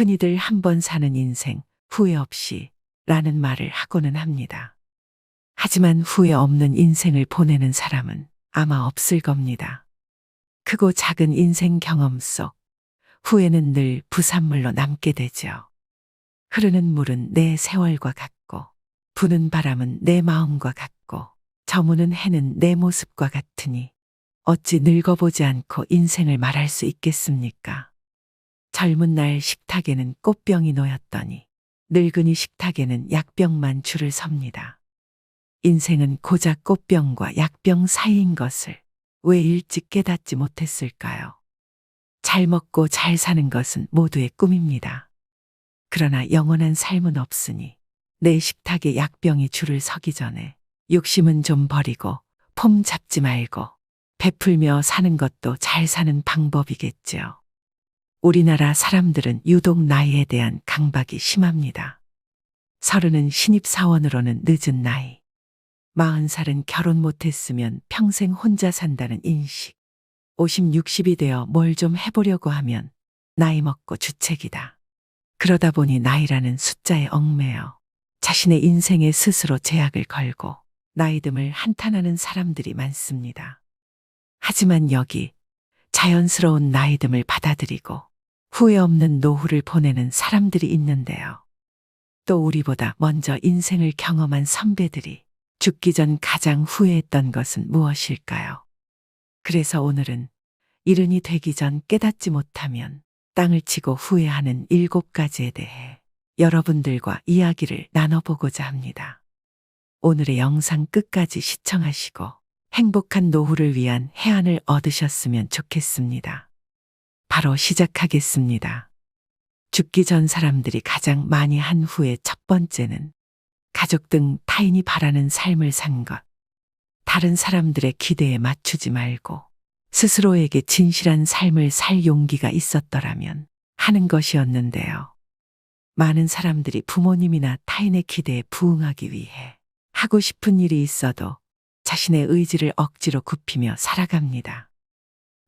흔히들 한 번 사는 인생 후회 없이 라는 말을 하고는 합니다. 하지만 후회 없는 인생을 보내는 사람은 아마 없을 겁니다. 크고 작은 인생 경험 속 후회는 늘 부산물로 남게 되죠. 흐르는 물은 내 세월과 같고, 부는 바람은 내 마음과 같고, 저무는 해는 내 모습과 같으니, 어찌 늙어보지 않고 인생을 말할 수 있겠습니까? 젊은 날 식탁에는 꽃병이 놓였더니, 늙은이 식탁에는 약병만 줄을 섭니다. 인생은 고작 꽃병과 약병 사이인 것을 왜 일찍 깨닫지 못했을까요? 잘 먹고 잘 사는 것은 모두의 꿈입니다. 그러나 영원한 삶은 없으니 내 식탁에 약병이 줄을 서기 전에 욕심은 좀 버리고 폼 잡지 말고 베풀며 사는 것도 잘 사는 방법이겠죠. 우리나라 사람들은 유독 나이에 대한 강박이 심합니다. 서른은 신입사원으로는 늦은 나이. 마흔 살은 결혼 못했으면 평생 혼자 산다는 인식. 50, 60이 되어 뭘 좀 해보려고 하면 나이 먹고 주책이다. 그러다 보니 나이라는 숫자에 얽매여 자신의 인생에 스스로 제약을 걸고 나이듦을 한탄하는 사람들이 많습니다. 하지만 여기 자연스러운 나이듦을 받아들이고 후회 없는 노후를 보내는 사람들이 있는데요. 또 우리보다 먼저 인생을 경험한 선배들이 죽기 전 가장 후회했던 것은 무엇일까요? 그래서 오늘은 이른이 되기 전 깨닫지 못하면 땅을 치고 후회하는 일곱 가지에 대해 여러분들과 이야기를 나눠보고자 합니다. 오늘의 영상 끝까지 시청하시고 행복한 노후를 위한 해안을 얻으셨으면 좋겠습니다. 바로 시작하겠습니다. 죽기 전 사람들이 가장 많이 한 후에 첫 번째는 가족 등 타인이 바라는 삶을 산 것. 다른 사람들의 기대에 맞추지 말고 스스로에게 진실한 삶을 살 용기가 있었더라면 하는 것이었는데요. 많은 사람들이 부모님이나 타인의 기대에 부응하기 위해 하고 싶은 일이 있어도 자신의 의지를 억지로 굽히며 살아갑니다.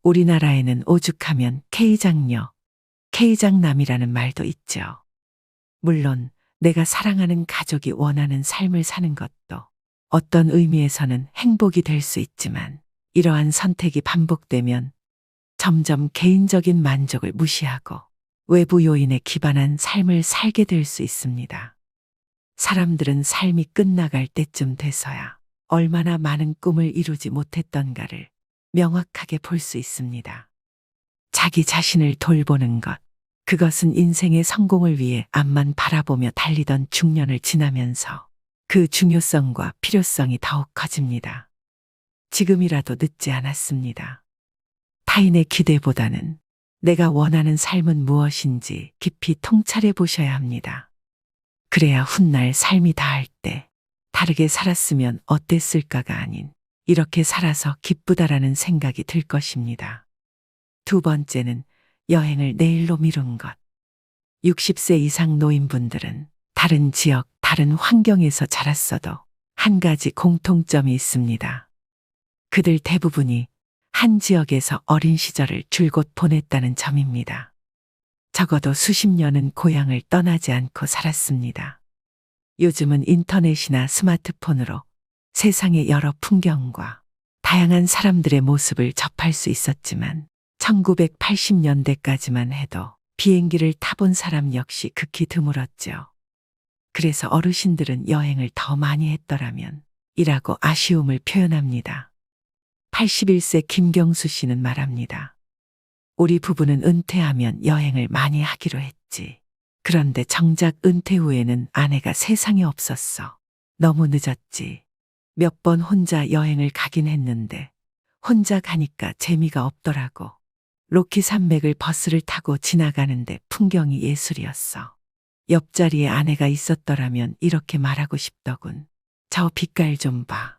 우리나라에는 오죽하면 K장녀, K장남이라는 말도 있죠. 물론 내가 사랑하는 가족이 원하는 삶을 사는 것도 어떤 의미에서는 행복이 될 수 있지만 이러한 선택이 반복되면 점점 개인적인 만족을 무시하고 외부 요인에 기반한 삶을 살게 될 수 있습니다. 사람들은 삶이 끝나갈 때쯤 돼서야 얼마나 많은 꿈을 이루지 못했던가를 명확하게 볼 수 있습니다. 자기 자신을 돌보는 것, 그것은 인생의 성공을 위해 앞만 바라보며 달리던 중년을 지나면서 그 중요성과 필요성이 더욱 커집니다. 지금이라도 늦지 않았습니다. 타인의 기대보다는 내가 원하는 삶은 무엇인지 깊이 통찰해 보셔야 합니다. 그래야 훗날 삶이 다할 때 다르게 살았으면 어땠을까가 아닌 이렇게 살아서 기쁘다라는 생각이 들 것입니다. 두 번째는 여행을 내일로 미룬 것. 60세 이상 노인분들은 다른 지역, 다른 환경에서 자랐어도 한 가지 공통점이 있습니다. 그들 대부분이 한 지역에서 어린 시절을 줄곧 보냈다는 점입니다. 적어도 수십 년은 고향을 떠나지 않고 살았습니다. 요즘은 인터넷이나 스마트폰으로 세상의 여러 풍경과 다양한 사람들의 모습을 접할 수 있었지만 1980년대까지만 해도 비행기를 타본 사람 역시 극히 드물었죠. 그래서 어르신들은 여행을 더 많이 했더라면 이라고 아쉬움을 표현합니다. 81세 김경수 씨는 말합니다. 우리 부부는 은퇴하면 여행을 많이 하기로 했지. 그런데 정작 은퇴 후에는 아내가 세상에 없었어. 너무 늦었지. 몇 번 혼자 여행을 가긴 했는데 혼자 가니까 재미가 없더라고. 로키 산맥을 버스를 타고 지나가는데 풍경이 예술이었어. 옆자리에 아내가 있었더라면 이렇게 말하고 싶더군. 저 빛깔 좀 봐.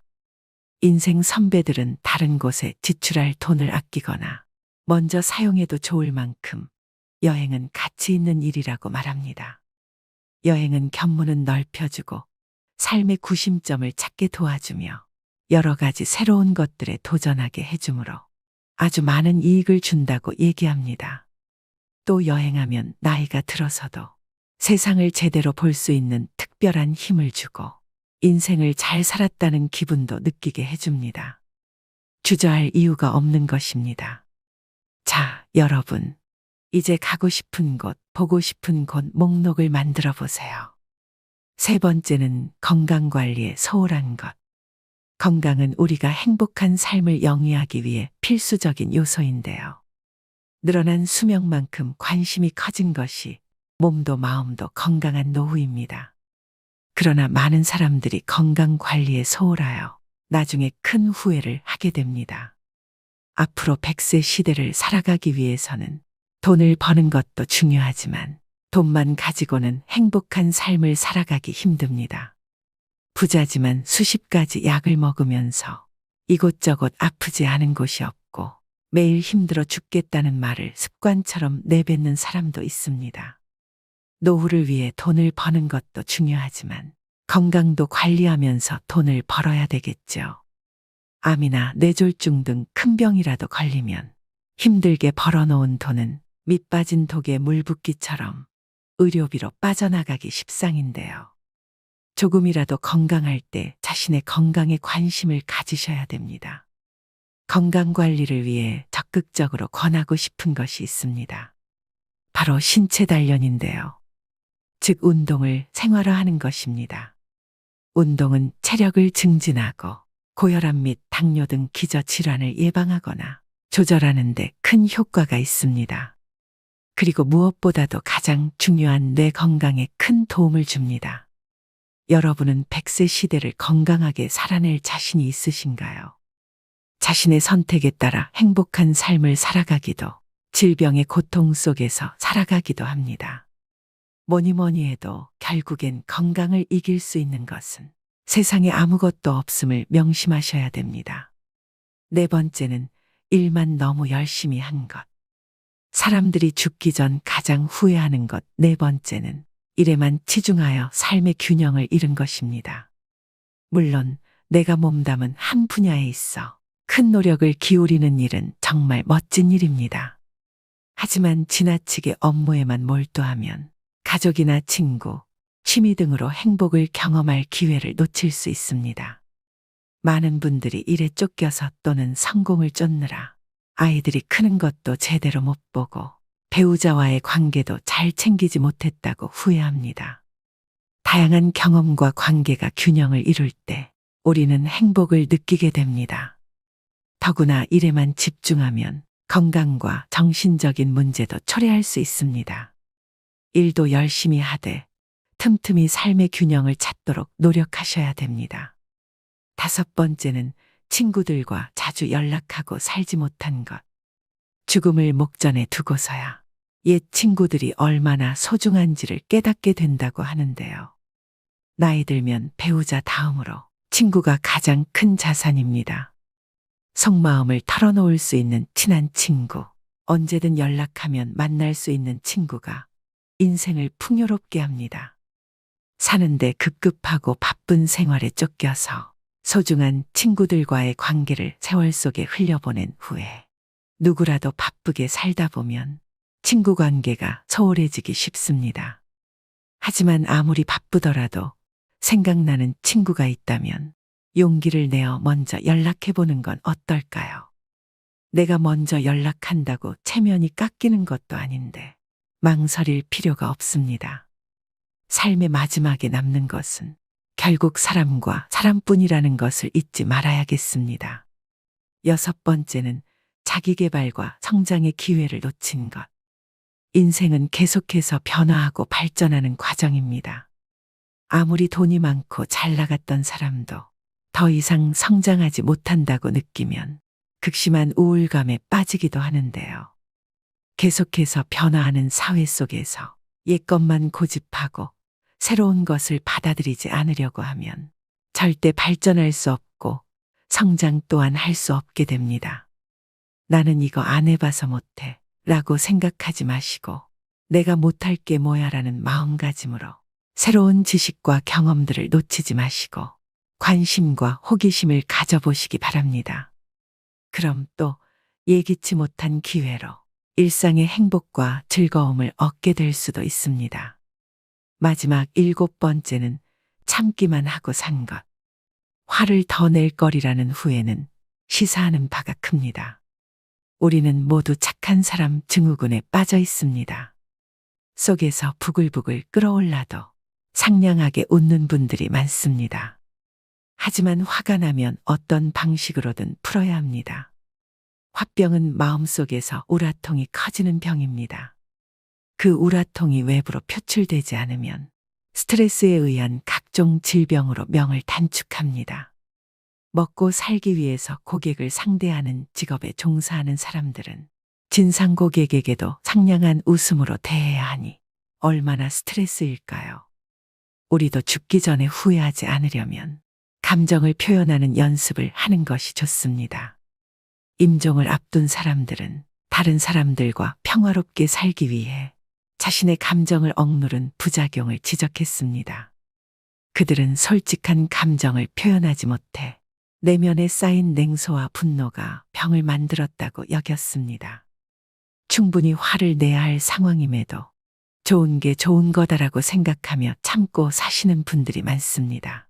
인생 선배들은 다른 곳에 지출할 돈을 아끼거나 먼저 사용해도 좋을 만큼 여행은 가치 있는 일이라고 말합니다. 여행은 견문은 넓혀주고 삶의 구심점을 찾게 도와주며 여러 가지 새로운 것들에 도전하게 해주므로 아주 많은 이익을 준다고 얘기합니다. 또 여행하면 나이가 들어서도 세상을 제대로 볼 수 있는 특별한 힘을 주고 인생을 잘 살았다는 기분도 느끼게 해줍니다. 주저할 이유가 없는 것입니다. 자, 여러분. 이제 가고 싶은 곳, 보고 싶은 곳 목록을 만들어 보세요. 세 번째는 건강 관리에 소홀한 것. 건강은 우리가 행복한 삶을 영위하기 위해 필수적인 요소인데요. 늘어난 수명만큼 관심이 커진 것이 몸도 마음도 건강한 노후입니다. 그러나 많은 사람들이 건강 관리에 소홀하여 나중에 큰 후회를 하게 됩니다. 앞으로 100세 시대를 살아가기 위해서는 돈을 버는 것도 중요하지만 돈만 가지고는 행복한 삶을 살아가기 힘듭니다. 부자지만 수십 가지 약을 먹으면서 이곳저곳 아프지 않은 곳이 없고 매일 힘들어 죽겠다는 말을 습관처럼 내뱉는 사람도 있습니다. 노후를 위해 돈을 버는 것도 중요하지만 건강도 관리하면서 돈을 벌어야 되겠죠. 암이나 뇌졸중 등 큰 병이라도 걸리면 힘들게 벌어놓은 돈은 밑 빠진 독에 물 붓기처럼 의료비로 빠져나가기 십상인데요. 조금이라도 건강할 때 자신의 건강에 관심을 가지셔야 됩니다. 건강 관리를 위해 적극적으로 권하고 싶은 것이 있습니다. 바로 신체 단련인데요. 즉, 운동을 생활화하는 것입니다. 운동은 체력을 증진하고 고혈압 및 당뇨 등 기저 질환을 예방하거나 조절하는 데 큰 효과가 있습니다. 그리고 무엇보다도 가장 중요한 뇌 건강에 큰 도움을 줍니다. 여러분은 100세 시대를 건강하게 살아낼 자신이 있으신가요? 자신의 선택에 따라 행복한 삶을 살아가기도 질병의 고통 속에서 살아가기도 합니다. 뭐니 뭐니 해도 결국엔 건강을 이길 수 있는 것은 세상에 아무것도 없음을 명심하셔야 됩니다. 네 번째는 일만 너무 열심히 한 것. 사람들이 죽기 전 가장 후회하는 것 네 번째는 일에만 치중하여 삶의 균형을 잃은 것입니다. 물론 내가 몸담은 한 분야에 있어 큰 노력을 기울이는 일은 정말 멋진 일입니다. 하지만 지나치게 업무에만 몰두하면 가족이나 친구, 취미 등으로 행복을 경험할 기회를 놓칠 수 있습니다. 많은 분들이 일에 쫓겨서 또는 성공을 쫓느라 아이들이 크는 것도 제대로 못 보고 배우자와의 관계도 잘 챙기지 못했다고 후회합니다. 다양한 경험과 관계가 균형을 이룰 때 우리는 행복을 느끼게 됩니다. 더구나 일에만 집중하면 건강과 정신적인 문제도 초래할 수 있습니다. 일도 열심히 하되 틈틈이 삶의 균형을 찾도록 노력하셔야 됩니다. 다섯 번째는 친구들과 자주 연락하고 살지 못한 것. 죽음을 목전에 두고서야 옛 친구들이 얼마나 소중한지를 깨닫게 된다고 하는데요. 나이 들면 배우자 다음으로 친구가 가장 큰 자산입니다. 속마음을 털어놓을 수 있는 친한 친구, 언제든 연락하면 만날 수 있는 친구가 인생을 풍요롭게 합니다. 사는데 급급하고 바쁜 생활에 쫓겨서 소중한 친구들과의 관계를 세월 속에 흘려보낸 후에 누구라도 바쁘게 살다 보면 친구 관계가 소홀해지기 쉽습니다. 하지만 아무리 바쁘더라도 생각나는 친구가 있다면 용기를 내어 먼저 연락해보는 건 어떨까요? 내가 먼저 연락한다고 체면이 깎이는 것도 아닌데 망설일 필요가 없습니다. 삶의 마지막에 남는 것은 결국 사람과 사람뿐이라는 것을 잊지 말아야겠습니다. 여섯 번째는 자기 개발과 성장의 기회를 놓친 것. 인생은 계속해서 변화하고 발전하는 과정입니다. 아무리 돈이 많고 잘 나갔던 사람도 더 이상 성장하지 못한다고 느끼면 극심한 우울감에 빠지기도 하는데요. 계속해서 변화하는 사회 속에서 옛것만 고집하고 새로운 것을 받아들이지 않으려고 하면 절대 발전할 수 없고 성장 또한 할 수 없게 됩니다. 나는 이거 안 해봐서 못해 라고 생각하지 마시고 내가 못할 게 뭐야라는 마음가짐으로 새로운 지식과 경험들을 놓치지 마시고 관심과 호기심을 가져보시기 바랍니다. 그럼 또 예기치 못한 기회로 일상의 행복과 즐거움을 얻게 될 수도 있습니다. 마지막 일곱 번째는 참기만 하고 산 것. 화를 더 낼 거리라는 후에는 시사하는 바가 큽니다. 우리는 모두 착한 사람 증후군에 빠져 있습니다. 속에서 부글부글 끓어올라도 상냥하게 웃는 분들이 많습니다. 하지만 화가 나면 어떤 방식으로든 풀어야 합니다. 화병은 마음속에서 우라통이 커지는 병입니다. 그 우라통이 외부로 표출되지 않으면 스트레스에 의한 각종 질병으로 명을 단축합니다. 먹고 살기 위해서 고객을 상대하는 직업에 종사하는 사람들은 진상 고객에게도 상냥한 웃음으로 대해야 하니 얼마나 스트레스일까요? 우리도 죽기 전에 후회하지 않으려면 감정을 표현하는 연습을 하는 것이 좋습니다. 임종을 앞둔 사람들은 다른 사람들과 평화롭게 살기 위해 자신의 감정을 억누른 부작용을 지적했습니다. 그들은 솔직한 감정을 표현하지 못해 내면에 쌓인 냉소와 분노가 병을 만들었다고 여겼습니다. 충분히 화를 내야 할 상황임에도 좋은 게 좋은 거다라고 생각하며 참고 사시는 분들이 많습니다.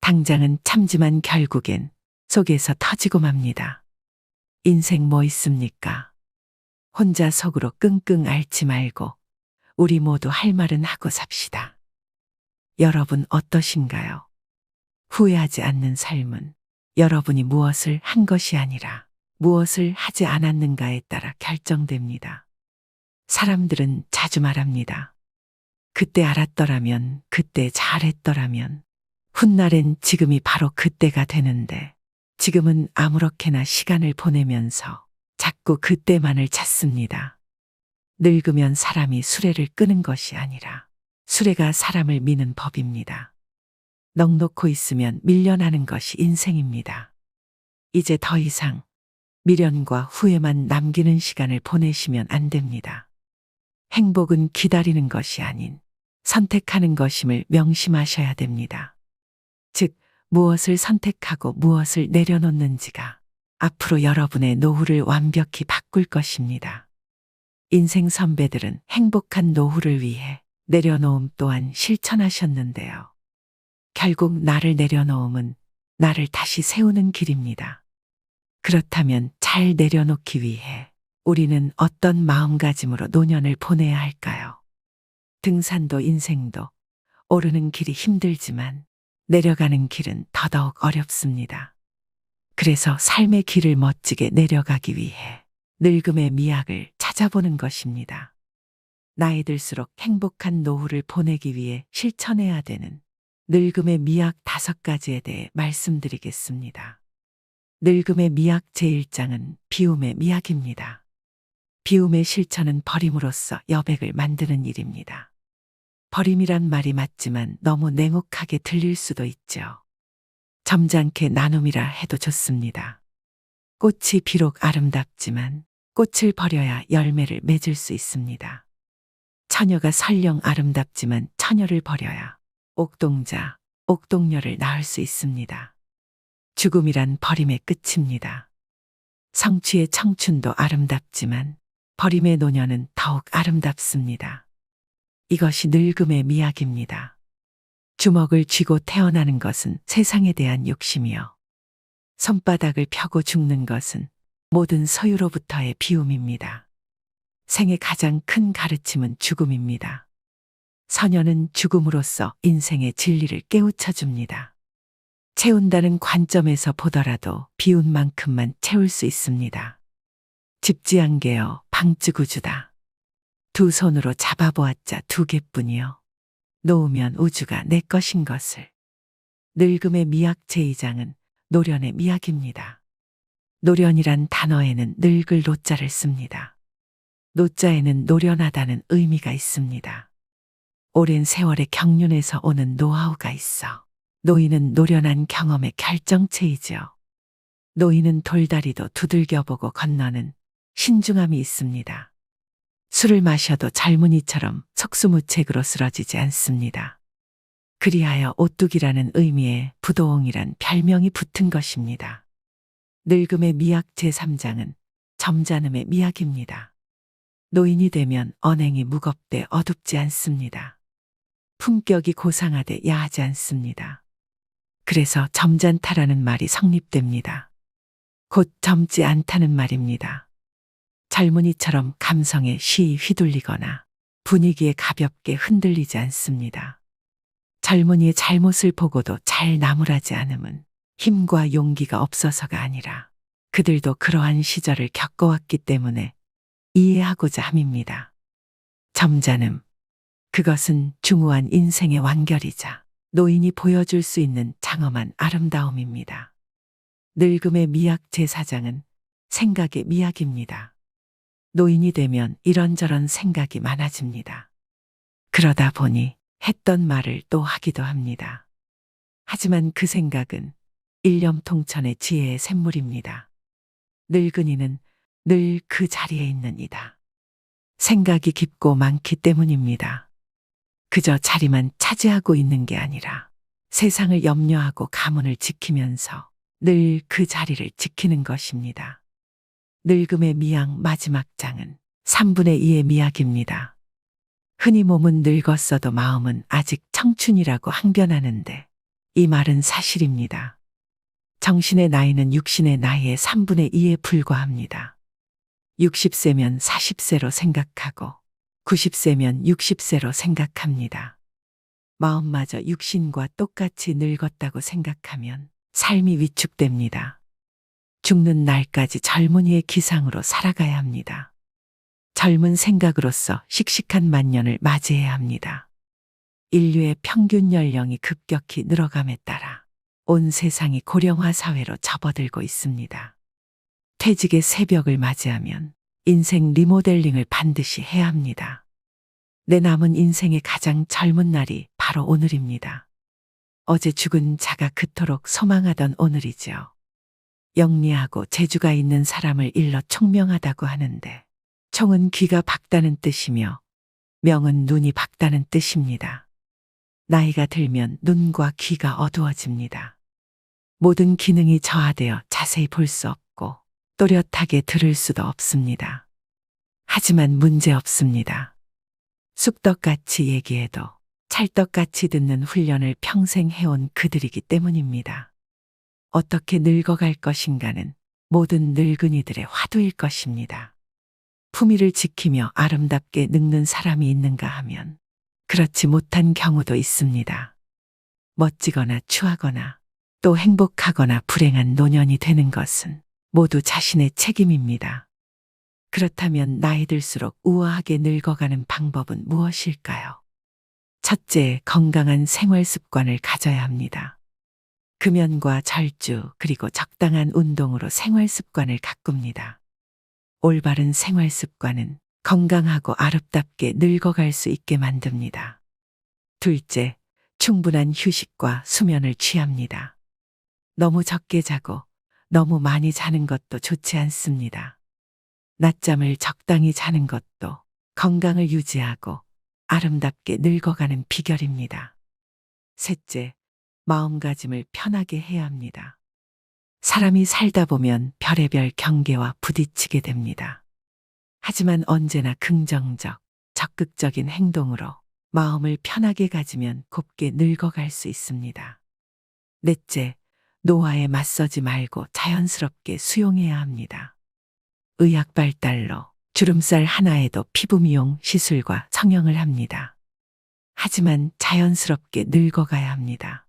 당장은 참지만 결국엔 속에서 터지고 맙니다. 인생 뭐 있습니까? 혼자 속으로 끙끙 앓지 말고 우리 모두 할 말은 하고 삽시다. 여러분 어떠신가요? 후회하지 않는 삶은 여러분이 무엇을 한 것이 아니라 무엇을 하지 않았는가에 따라 결정됩니다. 사람들은 자주 말합니다. 그때 알았더라면, 그때 잘했더라면, 훗날엔 지금이 바로 그때가 되는데, 지금은 아무렇게나 시간을 보내면서 자꾸 그때만을 찾습니다. 늙으면 사람이 수레를 끄는 것이 아니라 수레가 사람을 미는 법입니다. 넉놓고 있으면 밀려나는 것이 인생입니다. 이제 더 이상 미련과 후회만 남기는 시간을 보내시면 안 됩니다. 행복은 기다리는 것이 아닌 선택하는 것임을 명심하셔야 됩니다. 즉, 무엇을 선택하고 무엇을 내려놓는지가 앞으로 여러분의 노후를 완벽히 바꿀 것입니다. 인생 선배들은 행복한 노후를 위해 내려놓음 또한 실천하셨는데요. 결국 나를 내려놓음은 나를 다시 세우는 길입니다. 그렇다면 잘 내려놓기 위해 우리는 어떤 마음가짐으로 노년을 보내야 할까요? 등산도 인생도 오르는 길이 힘들지만 내려가는 길은 더더욱 어렵습니다. 그래서 삶의 길을 멋지게 내려가기 위해 늙음의 미학을 찾아보는 것입니다. 나이 들수록 행복한 노후를 보내기 위해 실천해야 되는 늙음의 미학 다섯 가지에 대해 말씀드리겠습니다. 늙음의 미학 제1장은 비움의 미학입니다. 비움의 실천은 버림으로써 여백을 만드는 일입니다. 버림이란 말이 맞지만 너무 냉혹하게 들릴 수도 있죠. 점잖게 나눔이라 해도 좋습니다. 꽃이 비록 아름답지만 꽃을 버려야 열매를 맺을 수 있습니다. 처녀가 설령 아름답지만 처녀를 버려야 옥동자, 옥동녀를 낳을 수 있습니다. 죽음이란 버림의 끝입니다. 성취의 청춘도 아름답지만 버림의 노년은 더욱 아름답습니다. 이것이 늙음의 미학입니다. 주먹을 쥐고 태어나는 것은 세상에 대한 욕심이요. 손바닥을 펴고 죽는 것은 모든 소유로부터의 비움입니다. 생의 가장 큰 가르침은 죽음입니다. 서녀는 죽음으로써 인생의 진리를 깨우쳐 줍니다. 채운다는 관점에서 보더라도 비운 만큼만 채울 수 있습니다. 집지한 개여 방쯔구주다. 두 손으로 잡아보았자 두 개뿐이요. 놓으면 우주가 내 것인 것을. 늙음의 미학 제2장은 노련의 미학입니다. 노련이란 단어에는 늙을 노자를 씁니다. 노자에는 노련하다는 의미가 있습니다. 오랜 세월의 경륜에서 오는 노하우가 있어 노인은 노련한 경험의 결정체이죠. 노인은 돌다리도 두들겨보고 건너는 신중함이 있습니다. 술을 마셔도 젊은이처럼 속수무책으로 쓰러지지 않습니다. 그리하여 오뚝이라는 의미의 부도옹이란 별명이 붙은 것입니다. 늙음의 미학 제3장은 점잖음의 미학입니다. 노인이 되면 언행이 무겁되 어둡지 않습니다. 품격이 고상하되 야하지 않습니다. 그래서 점잖다라는 말이 성립됩니다. 곧 젊지 않다는 말입니다. 젊은이처럼 감성에 쉬이 휘둘리거나 분위기에 가볍게 흔들리지 않습니다. 젊은이의 잘못을 보고도 잘 나무라지 않음은 힘과 용기가 없어서가 아니라 그들도 그러한 시절을 겪어왔기 때문에 이해하고자 함입니다. 점잖음. 그것은 중후한 인생의 완결이자 노인이 보여줄 수 있는 장엄한 아름다움입니다. 늙음의 미약 제사장은 생각의 미약입니다. 노인이 되면 이런저런 생각이 많아집니다. 그러다 보니 했던 말을 또 하기도 합니다. 하지만 그 생각은 일념 통천의 지혜의 샘물입니다. 늙은이는 늘 그 자리에 있는 이다. 생각이 깊고 많기 때문입니다. 그저 자리만 차지하고 있는 게 아니라 세상을 염려하고 가문을 지키면서 늘 그 자리를 지키는 것입니다. 늙음의 미약 마지막 장은 3분의 2의 미약입니다. 흔히 몸은 늙었어도 마음은 아직 청춘이라고 항변하는데 이 말은 사실입니다. 정신의 나이는 육신의 나이의 3분의 2에 불과합니다. 60세면 40세로 생각하고 90세면 60세로 생각합니다. 마음마저 육신과 똑같이 늙었다고 생각하면 삶이 위축됩니다. 죽는 날까지 젊은이의 기상으로 살아가야 합니다. 젊은 생각으로서 씩씩한 만년을 맞이해야 합니다. 인류의 평균 연령이 급격히 늘어감에 따라 온 세상이 고령화 사회로 접어들고 있습니다. 퇴직의 새벽을 맞이하면 인생 리모델링을 반드시 해야 합니다. 내 남은 인생의 가장 젊은 날이 바로 오늘입니다. 어제 죽은 자가 그토록 소망하던 오늘이죠. 영리하고 재주가 있는 사람을 일러 총명하다고 하는데 총은 귀가 밝다는 뜻이며 명은 눈이 밝다는 뜻입니다. 나이가 들면 눈과 귀가 어두워집니다. 모든 기능이 저하되어 자세히 볼 수 없고 또렷하게 들을 수도 없습니다. 하지만 문제 없습니다. 쑥떡같이 얘기해도 찰떡같이 듣는 훈련을 평생 해온 그들이기 때문입니다. 어떻게 늙어갈 것인가는 모든 늙은이들의 화두일 것입니다. 품위를 지키며 아름답게 늙는 사람이 있는가 하면 그렇지 못한 경우도 있습니다. 멋지거나 추하거나 또 행복하거나 불행한 노년이 되는 것은 모두 자신의 책임입니다. 그렇다면 나이 들수록 우아하게 늙어가는 방법은 무엇일까요? 첫째, 건강한 생활 습관을 가져야 합니다. 금연과 절주 그리고 적당한 운동으로 생활 습관을 가꿉니다. 올바른 생활 습관은 건강하고 아름답게 늙어갈 수 있게 만듭니다. 둘째, 충분한 휴식과 수면을 취합니다. 너무 적게 자고 너무 많이 자는 것도 좋지 않습니다. 낮잠을 적당히 자는 것도 건강을 유지하고 아름답게 늙어가는 비결입니다. 셋째, 마음가짐을 편하게 해야 합니다. 사람이 살다 보면 별의별 경계와 부딪히게 됩니다. 하지만 언제나 긍정적, 적극적인 행동으로 마음을 편하게 가지면 곱게 늙어갈 수 있습니다. 넷째, 노화에 맞서지 말고 자연스럽게 수용해야 합니다. 의학 발달로 주름살 하나에도 피부 미용 시술과 성형을 합니다. 하지만 자연스럽게 늙어가야 합니다.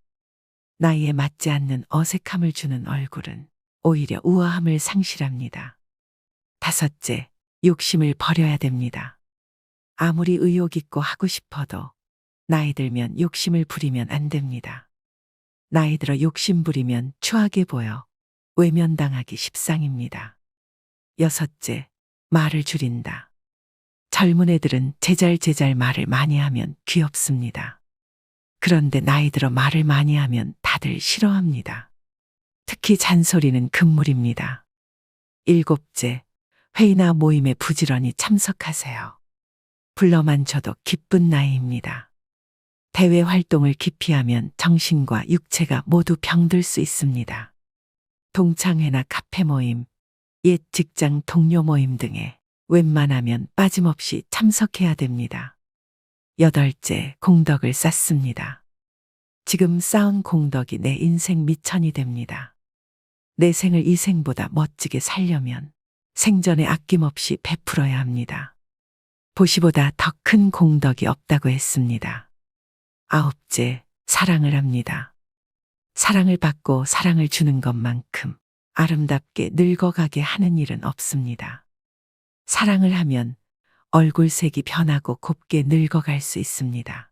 나이에 맞지 않는 어색함을 주는 얼굴은 오히려 우아함을 상실합니다. 다섯째, 욕심을 버려야 됩니다. 아무리 의욕 있고 하고 싶어도 나이 들면 욕심을 부리면 안 됩니다. 나이 들어 욕심 부리면 추하게 보여 외면당하기 십상입니다. 여섯째, 말을 줄인다. 젊은 애들은 제잘제잘 말을 많이 하면 귀엽습니다. 그런데 나이 들어 말을 많이 하면 다들 싫어합니다. 특히 잔소리는 금물입니다. 일곱째, 회의나 모임에 부지런히 참석하세요. 불러만 줘도 기쁜 나이입니다. 대외 활동을 기피하면 정신과 육체가 모두 병들 수 있습니다. 동창회나 카페 모임, 옛 직장 동료 모임 등에 웬만하면 빠짐없이 참석해야 됩니다. 여덟째, 공덕을 쌓습니다. 지금 쌓은 공덕이 내 인생 미천이 됩니다. 내 생을 이 생보다 멋지게 살려면 생전에 아낌없이 베풀어야 합니다. 보시보다 더 큰 공덕이 없다고 했습니다. 아홉째, 사랑을 합니다. 사랑을 받고 사랑을 주는 것만큼 아름답게 늙어가게 하는 일은 없습니다. 사랑을 하면 얼굴색이 변하고 곱게 늙어갈 수 있습니다.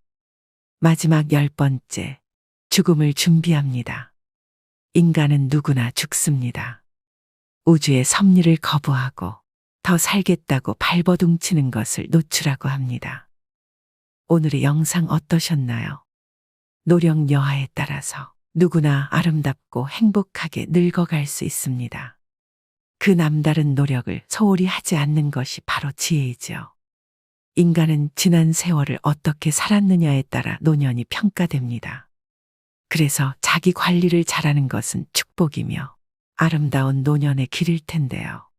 마지막 열 번째, 죽음을 준비합니다. 인간은 누구나 죽습니다. 우주의 섭리를 거부하고 더 살겠다고 발버둥치는 것을 노출하고 합니다. 오늘의 영상 어떠셨나요? 노력 여하에 따라서 누구나 아름답고 행복하게 늙어갈 수 있습니다. 그 남다른 노력을 소홀히 하지 않는 것이 바로 지혜이죠. 인간은 지난 세월을 어떻게 살았느냐에 따라 노년이 평가됩니다. 그래서 자기 관리를 잘하는 것은 축복이며 아름다운 노년의 길일 텐데요.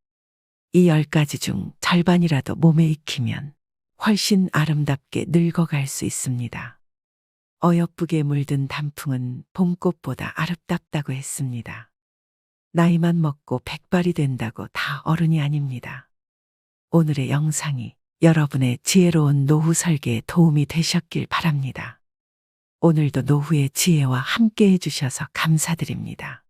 이 열 가지 중 절반이라도 몸에 익히면 훨씬 아름답게 늙어갈 수 있습니다. 어여쁘게 물든 단풍은 봄꽃보다 아름답다고 했습니다. 나이만 먹고 백발이 된다고 다 어른이 아닙니다. 오늘의 영상이 여러분의 지혜로운 노후 설계에 도움이 되셨길 바랍니다. 오늘도 노후의 지혜와 함께 해주셔서 감사드립니다.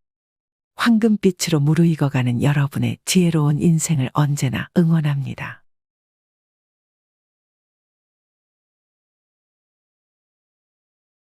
황금빛으로 무르익어가는 여러분의 지혜로운 인생을 언제나 응원합니다.